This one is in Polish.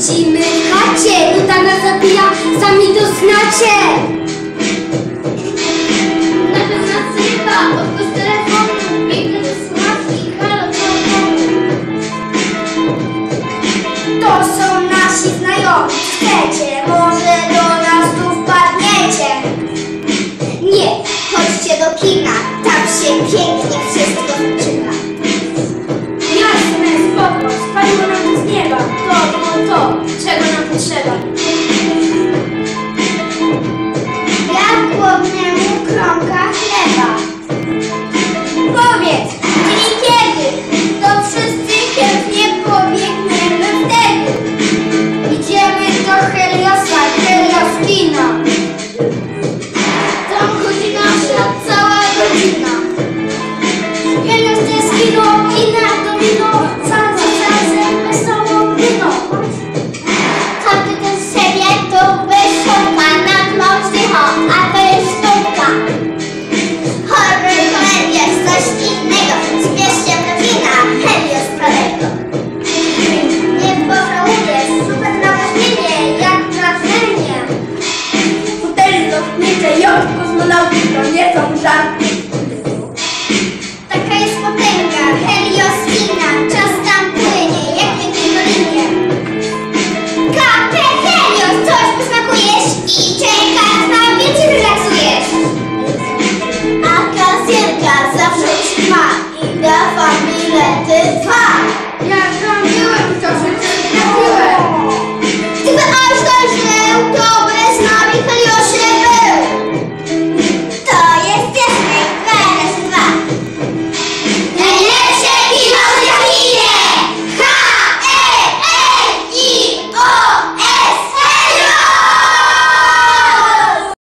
widzimy chacie, luda nas zabija, sami to znacie. Myślę, jopki, kosmonauty, to nie są żarty.